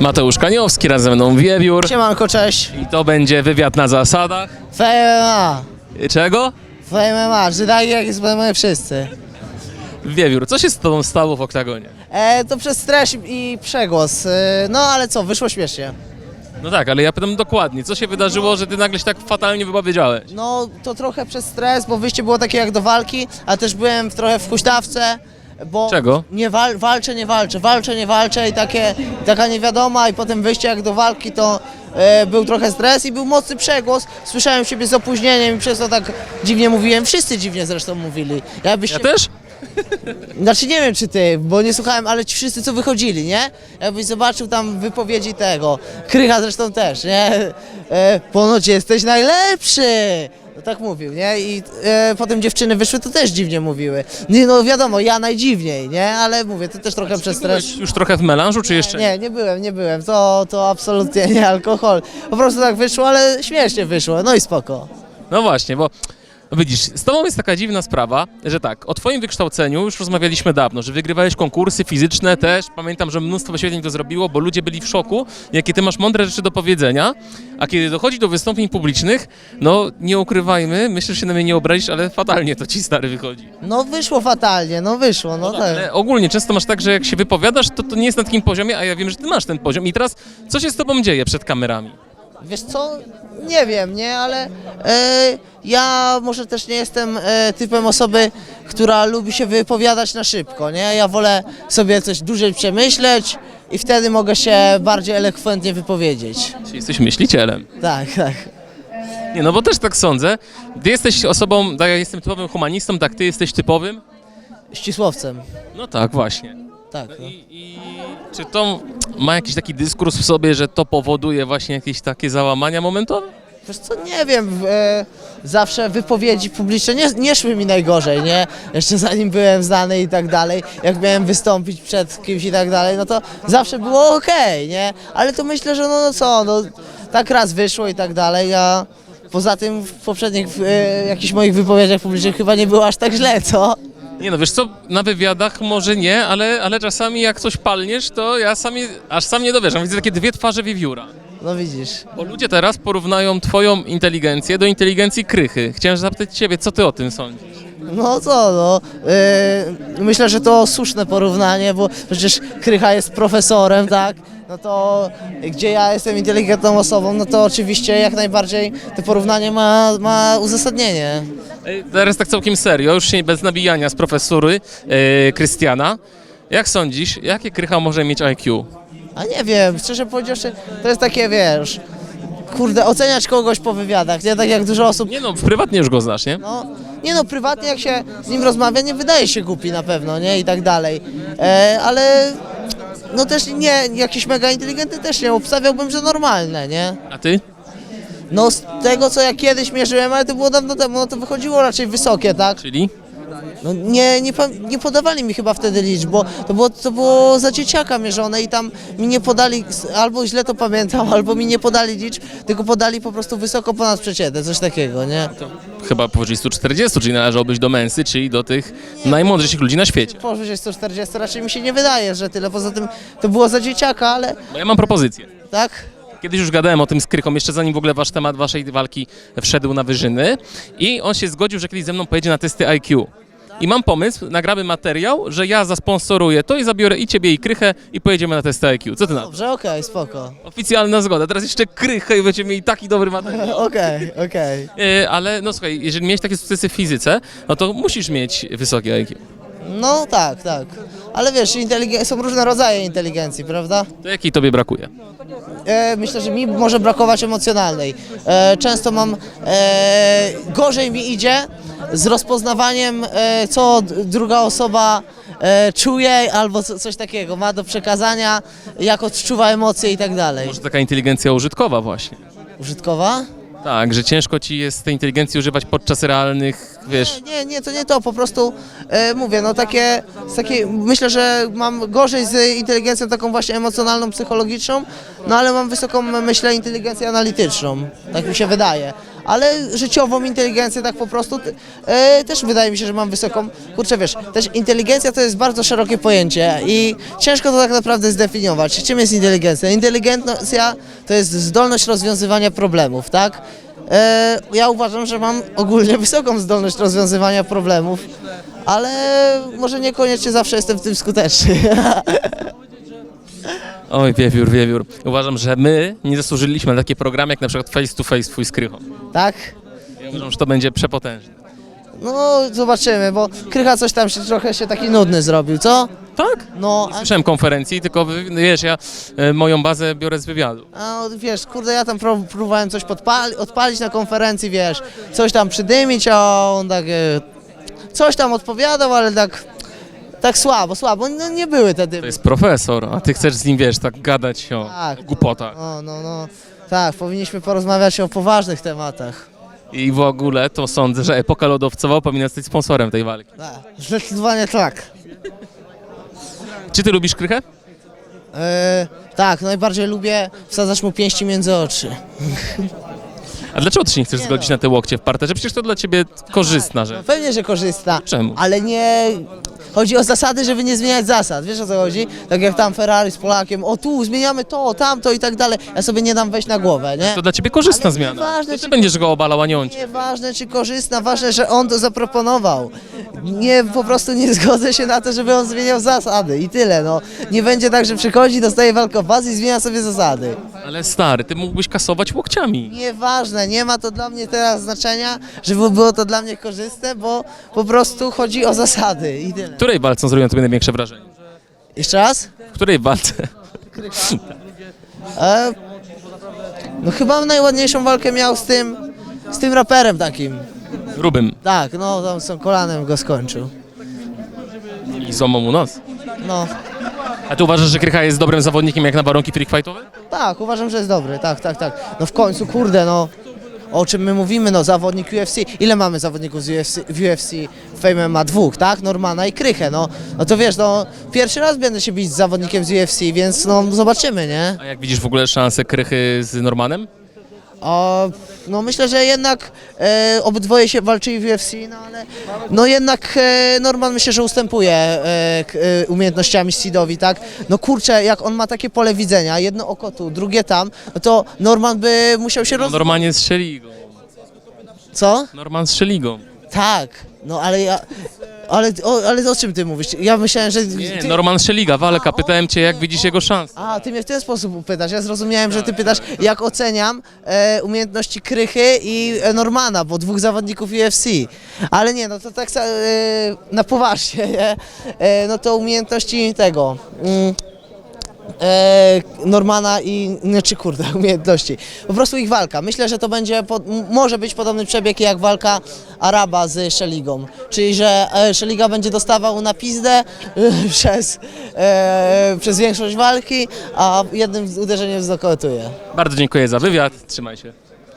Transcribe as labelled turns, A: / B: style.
A: Mateusz Kaniowski, razem ze mną Wiewiór.
B: Siemanko, cześć.
A: I to będzie wywiad na zasadach.
B: W MMA.
A: Czego?
B: W MMA, że tak jak jest my wszyscy.
A: Wiewiór, co się z tobą stało w oktagonie?
B: E, to przez stres i przegłos. E, no ale co, wyszło śmiesznie.
A: No tak, ale ja pytam dokładnie, co się wydarzyło, że ty nagle się tak fatalnie wypowiedziałeś?
B: No to trochę przez stres, bo wyjście było takie jak do walki, a też byłem w, trochę w huśtawce. Bo
A: Czego?
B: Nie wal, walczę, nie walczę, walczę, nie walczę i takie, taka niewiadoma i potem wyjście jak do walki to e, był trochę stres i był mocny przegłos. Słyszałem siebie z opóźnieniem i przez to tak dziwnie mówiłem. Wszyscy dziwnie zresztą mówili. Jakbyście,
A: Ja też?
B: Znaczy nie wiem czy ty, bo nie słuchałem, ale ci wszyscy co wychodzili, nie? Jakbyś zobaczył tam wypowiedzi tego, Krycha zresztą też, nie? E, ponoć jesteś najlepszy! No tak mówił, nie? I e, potem dziewczyny wyszły, to też dziwnie mówiły. Nie, no wiadomo, ja najdziwniej, nie? Ale mówię, to też trochę przez stres.
A: Byłeś już trochę w melanżu, czy jeszcze
B: Nie, nie byłem, nie byłem. To, to absolutnie nie alkohol. Po prostu tak wyszło, ale śmiesznie wyszło. No i spoko.
A: No właśnie, bo widzisz, z tobą jest taka dziwna sprawa, że tak, o twoim wykształceniu już rozmawialiśmy dawno, że wygrywałeś konkursy fizyczne też, pamiętam, że mnóstwo wyświetleń to zrobiło, bo ludzie byli w szoku, jakie ty masz mądre rzeczy do powiedzenia, a kiedy dochodzi do wystąpień publicznych, no nie ukrywajmy, myślę, że się na mnie nie obrazisz, ale fatalnie to ci stary wychodzi.
B: No wyszło fatalnie, no wyszło, no tak.
A: Ale ogólnie często masz tak, że jak się wypowiadasz, to to nie jest na takim poziomie, a ja wiem, że ty masz ten poziom i teraz co się z tobą dzieje przed kamerami?
B: Wiesz co? Nie wiem, nie, ale e, ja może też nie jestem e, typem osoby, która lubi się wypowiadać na szybko, nie? Ja wolę sobie coś dłużej przemyśleć i wtedy mogę się bardziej elokwentnie wypowiedzieć.
A: Czy jesteś myślicielem?
B: Tak, tak.
A: Nie, no bo też tak sądzę. Ty jesteś osobą, tak ja jestem typowym humanistą, tak ty jesteś typowym?
B: Ścisłowcem.
A: No tak, właśnie.
B: Tak. No.
A: I, i czy to ma jakiś taki dyskurs w sobie, że to powoduje właśnie jakieś takie załamania momentowe?
B: Wiesz co, nie wiem, e, zawsze wypowiedzi publiczne nie, nie szły mi najgorzej, nie? Jeszcze zanim byłem znany i tak dalej, jak miałem wystąpić przed kimś i tak dalej, no to zawsze było okej, nie? Ale to myślę, że no, no co, no tak raz wyszło i tak dalej, a poza tym w poprzednich e, jakichś moich wypowiedziach publicznych chyba nie było aż tak źle, co?
A: Nie no, wiesz co, na wywiadach może nie, ale, ale czasami jak coś palniesz, to ja sami, aż sam nie dowierzam. Widzę takie dwie twarze wiewióra.
B: No widzisz.
A: Bo ludzie teraz porównają twoją inteligencję do inteligencji krychy. Chciałem zapytać ciebie, co ty o tym sądzisz?
B: No co, no. Yy, myślę, że to słuszne porównanie, bo przecież Krycha jest profesorem, tak? No to gdzie ja jestem inteligentną osobą, no to oczywiście jak najbardziej to porównanie ma, ma uzasadnienie.
A: Ej, Teraz tak całkiem serio, już się bez nabijania z profesury e, Krystiana. Jak sądzisz, jakie krycha może mieć IQ?
B: A nie wiem, szczerze powiedziawszy, to jest takie, wiesz, kurde, oceniać kogoś po wywiadach, nie? Tak jak dużo osób
A: Nie no, prywatnie już go znasz, nie?
B: No, nie no, prywatnie jak się z nim rozmawia, nie wydaje się głupi na pewno, nie? I tak dalej. E, ale no też nie, jakiś mega inteligentny też nie, obstawiałbym, że normalne, nie?
A: A ty?
B: No z tego, co ja kiedyś mierzyłem, ale to było dawno temu, no to wychodziło raczej wysokie, tak?
A: Czyli?
B: No nie, nie, nie podawali mi chyba wtedy liczb, bo to było, to było za dzieciaka mierzone i tam mi nie podali, albo źle to pamiętam, albo mi nie podali liczb, tylko podali po prostu wysoko ponad przeciętne, coś takiego, nie?
A: Chyba powyżej 140, czyli należałbyś do męsy, czyli do tych najmądrzejszych ludzi na świecie.
B: Powyżej 140 raczej mi się nie wydaje, że tyle. Poza tym to było za dzieciaka, ale
A: Bo ja mam propozycję.
B: tak?
A: Kiedyś już gadałem o tym z Krychą, jeszcze zanim w ogóle wasz temat waszej walki wszedł na wyżyny i on się zgodził, że kiedyś ze mną pojedzie na testy IQ. I mam pomysł, nagramy materiał, że ja zasponsoruję to i zabiorę i ciebie i Krychę i pojedziemy na testy IQ. Co ty na to?
B: Dobrze, okej, spoko.
A: Oficjalna zgoda. Teraz jeszcze Krychę i będziemy mieli taki dobry materiał.
B: Okej, okej.
A: E, ale no słuchaj, jeżeli miałeś takie sukcesy w fizyce, no to musisz mieć wysokie IQ.
B: No tak, tak. Ale wiesz, inteligen- są różne rodzaje inteligencji, prawda?
A: To jakiej tobie brakuje?
B: E, myślę, że mi może brakować emocjonalnej. E, często mam, e, gorzej mi idzie z rozpoznawaniem, e, co d- druga osoba e, czuje albo co, coś takiego, ma do przekazania, jak odczuwa emocje i tak dalej.
A: Może taka inteligencja użytkowa właśnie.
B: Użytkowa?
A: Tak, że ciężko ci jest tej inteligencji używać podczas realnych, wiesz...
B: Nie, nie, to nie to, po prostu e, mówię, no takie, myślę, że mam gorzej z inteligencją taką właśnie emocjonalną, psychologiczną, no ale mam wysoką, myślę, inteligencję analityczną, tak mi się wydaje. Ale życiową inteligencję tak po prostu e, też wydaje mi się, że mam wysoką. Kurczę, wiesz, też inteligencja to jest bardzo szerokie pojęcie i ciężko to tak naprawdę zdefiniować. Czym jest inteligencja? Inteligencja to jest zdolność rozwiązywania problemów, tak? E, ja uważam, że mam ogólnie wysoką zdolność rozwiązywania problemów, ale może niekoniecznie zawsze jestem w tym skuteczny.
A: Oj, wiewiór, wiewiór. Uważam, że my nie zasłużyliśmy na takie programy jak na przykład Face to Face twój z Krychą.
B: tak?
A: Ja uważam, że to będzie przepotężne.
B: No, zobaczymy, bo Krycha coś tam się trochę się taki nudny zrobił, co?
A: Tak?
B: No, a,
A: Słyszałem konferencji, tylko wy- wiesz, ja e, moją bazę biorę z wywiadu.
B: a wiesz, kurde, ja tam pró- próbowałem coś podpali- odpalić na konferencji, wiesz, coś tam przydymić, a on tak, e, coś tam odpowiadał, ale tak, tak słabo, słabo, no nie były te
A: To
B: dymy.
A: jest profesor, a ty chcesz z nim, wiesz, tak gadać o
B: Tak.
A: głupotach.
B: No, no, no, tak, powinniśmy porozmawiać o poważnych tematach.
A: I w ogóle to sądzę, że epoka lodowcowa powinna stać sponsorem tej walki.
B: Tak, zdecydowanie tak.
A: Czy ty lubisz Krychę?
B: E, tak, najbardziej lubię wsadzać mu pięści między oczy.
A: A dlaczego ty się nie chcesz zgodzić na te łokcie w parterze? Przecież to dla ciebie korzystna
B: No,
A: rzecz.
B: pewnie, że korzysta.
A: Czemu?
B: Ale nie. Chodzi o zasady, żeby nie zmieniać zasad. Wiesz o co chodzi? Tak jak tam Ferrari z Polakiem, o tu zmieniamy to, tamto i tak dalej. Ja sobie nie dam wejść na głowę, nie?
A: To dla ciebie korzystna zmiana.
B: nieważne,
A: To ty
B: czy-
A: będziesz go obalał, a nie on cię.
B: Nieważne czy korzystna, ważne, że on to zaproponował. Nie, po prostu nie zgodzę się na to, żeby on zmieniał zasady i tyle, no. Nie będzie tak, że przychodzi, dostaje walkę was i zmienia sobie zasady.
A: Ale stary, ty mógłbyś kasować łokciami.
B: Nieważne, nie ma to dla mnie teraz znaczenia, żeby było to dla mnie korzystne, bo po prostu chodzi o zasady i tyle.
A: W której walce zrobią tobie największe wrażenie?
B: Jeszcze raz?
A: W której walce?
B: E, no chyba najładniejszą walkę miał z tym, z tym raperem takim.
A: Grubym.
B: Tak, no tam z kolanem go skończył.
A: I złamał mu nos.
B: No,
A: A ty uważasz, że Krycha jest dobrym zawodnikiem jak na warunki freak fightowe?
B: Tak, uważam, że jest dobry, tak, tak, tak. No w końcu, kurde, no, o czym my mówimy, no zawodnik UFC, ile mamy zawodników z UFC, w UFC, Fame ma dwóch, tak, Normana i Krychę, no, no to wiesz, no, pierwszy raz będę się bić z zawodnikiem z UFC, więc no, zobaczymy, nie?
A: A jak widzisz w ogóle szanse Krychy z Normanem?
B: O, no myślę, że jednak e, obydwoje się walczyli w UFC, no ale no jednak e, Norman myślę, że ustępuje e, k, e, umiejętnościami Seedowi, tak? No kurczę, jak on ma takie pole widzenia, jedno oko tu, drugie tam, no to Norman by musiał się roz...
A: Normanie strzeli go.
B: Co?
A: Norman strzeli go.
B: Tak, no ale ja... Ale, o, ale o czym ty mówisz? Ja myślałem, że...
A: Nie,
B: ty...
A: Norman Szeliga, walka. Pytałem cię, jak widzisz jego szanse.
B: A, ty mnie w ten sposób pytasz. Ja zrozumiałem, że ty pytasz, jak oceniam e, umiejętności Krychy i e, Normana, bo dwóch zawodników UFC. Ale nie, no to tak sa- e, na poważnie, nie? E, no to umiejętności tego. Mm, e, Normana i, znaczy kurde, umiejętności. Po prostu ich walka. Myślę, że to będzie, po, może być podobny przebieg jak walka Araba z Szeligą. Czyli, że e, Szeliga będzie dostawał na pizdę e, przez, e, przez większość walki, a jednym uderzeniem znokautuje.
A: Bardzo dziękuję za wywiad. Trzymaj się.